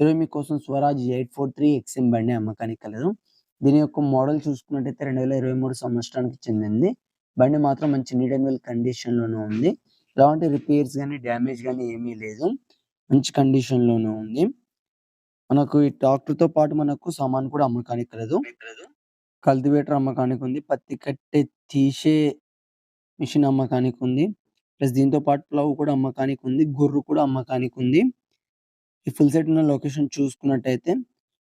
ఈరోజు మీకోసం స్వరాజ్ 843 ఎక్స్ఎం బండి అమ్మకానికి కలదు. దీని యొక్క మోడల్ చూసుకున్నట్టయితే 2023 సంవత్సరానికి చెందింది. బండి మాత్రం మంచి నీట్ అండ్ వెల్ కండిషన్లోనూ ఉంది. ఎలాంటి రిపేర్స్ కానీ డ్యామేజ్ కానీ ఏమీ లేదు. మంచి కండిషన్లోనూ ఉంది. మనకు ఈ ట్రాక్టర్‌తో పాటు మనకు సామాన్ కూడా అమ్మకానికి కలదు. కల్టివేటర్ అమ్మకానికి ఉంది. పత్తి కట్టె తీసే మిషన్ అమ్మకానికి ఉంది. ప్లస్ దీంతో పాటు ప్లవ్ కూడా అమ్మకానికి ఉంది. గొర్రు కూడా అమ్మకానికి ఉంది. ఈ ఫుల్ సెట్ ఉన్న లొకేషన్ చూసుకున్నట్టయితే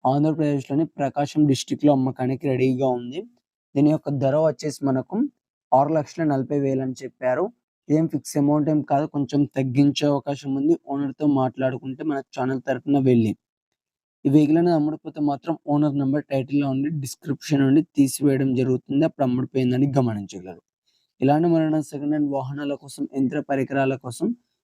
ఆంధ్రప్రదేశ్‌లోని ప్రకాశం డిస్టిక్లో అమ్మకానికి రెడీగా ఉంది. దీని యొక్క ధర వచ్చేసి మనకు 6,40,000 అని చెప్పారు. ఏం ఫిక్స్ అమౌంట్ ఏం కాదు. కొంచెం తగ్గించే అవకాశం ఉంది. ఓనర్‌తో మాట్లాడుకుంటే మన ఛానల్ తరపున వెళ్ళి. ఈ వెహికల్ అనేది అమ్ముడిపోతే మాత్రం ఓనర్ నెంబర్ టైటిల్‌లో ఉండి డిస్క్రిప్షన్ నుండి తీసివేయడం జరుగుతుంది. అప్పుడు అమ్ముడిపోయిందని గమనించగలరు. ఇలాంటి మరణ సెకండ్ హ్యాండ్ వాహనాల కోసం, యంత్ర పరికరాల కోసం